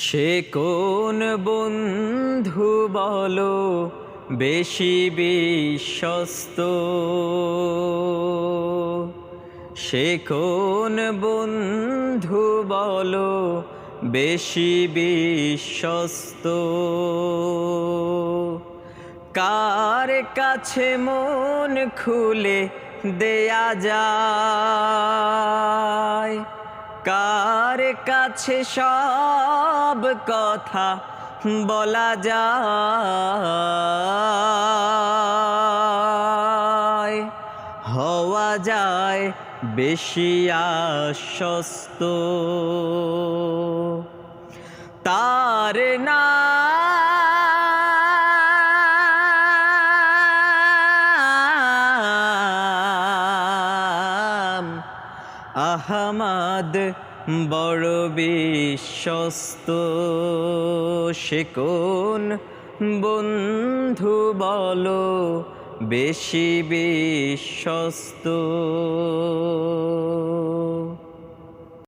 সে কোন বন্ধু বলো বেশি বিশ্বস্ত? সে কোন বন্ধু বলো বেশি বিশ্বস্ত? কার কাছে মন খুলে দেয়া যায়? কার কাছে সব কথা বলা যায়? হওয়া যায় বেশি আশ্বস্ত। তার নাম আহমাদ বড় বিশ্বস্ত সে কোন বন্ধু বলো বেশি বিশ্বস্ত?